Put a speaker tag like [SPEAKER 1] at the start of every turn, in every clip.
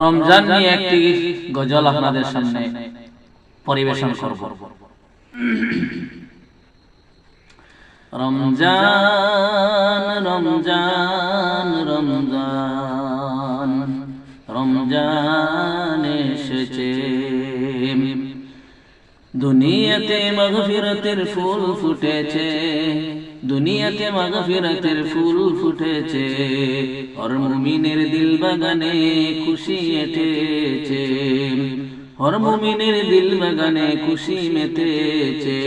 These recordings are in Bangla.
[SPEAKER 1] রমজান নিয়ে একটি গজল আপনাদের সামনে পরিবেশন করব। রমজান রমজান রমজান রমজান এসেছে। দুনিয়াতে মগফিরতের ফুল ফুটেছে, দুনিয়াতে মগফিরতের ফুল ফুটেছে। মুমিনের দিল বাগানে খুশি এটেছে। হর দিল বাগানে খুশি মেতেছে।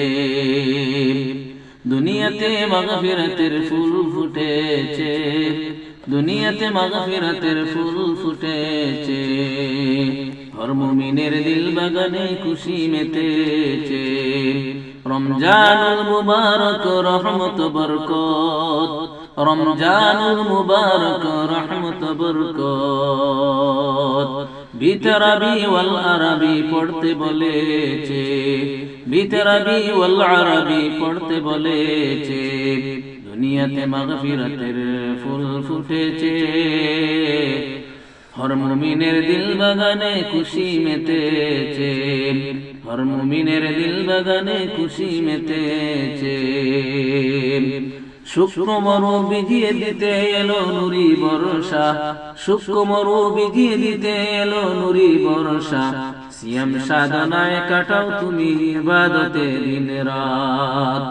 [SPEAKER 1] দুনিয়াতে মগফিরতের ফুল ফুটেছে। দুনিয়াতে মগফিরতের ফুল ফুটেছে। হর দিল বাগানে খুশি মেতেছে। রমজানুল মুবারক, রহমত, বরকত। রমজানুল মুবারক, রহমত, বরকত। বিতরাবি ওয়াল আরবি পড়তে বলেছে। বিতরাবি ওয়াল আরবি পড়তে বলেছে। দুনিয়াতে মাগফিরাতের ফুল ফুটেছে। হর মুমিনের দিল বাগানে খুশি মেতেছে। হর মুমিনের দিল বাগানে খুশি মেতেছে। শুক্র মরু বিজিয়ে দিতে এলো নুরি বর্ষা। শুক্র মরু বিজিয়ে দিতে এলো নুরি বর্ষা। সিয়াম সাধনায় কাটাও তুমি ইবাদতে দিন রাত।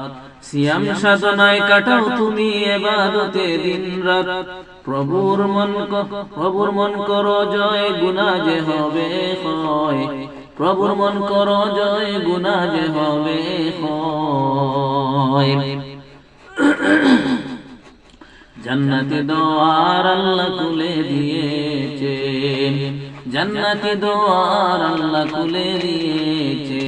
[SPEAKER 1] সিয়াম সাধনায় কাটাও তুমি এবাদতে দিন রাত। প্রভুর মন প্রভুর মন করো জয় গুনা যে হবে হয় প্রভুর মন করো জয় গুনা যে হবে হয় জান্নাতি দোয়ার আল্লাহ খুলে দিয়েছে জান্নাতি দোয়ার আল্লাহ খুলে দিয়েছে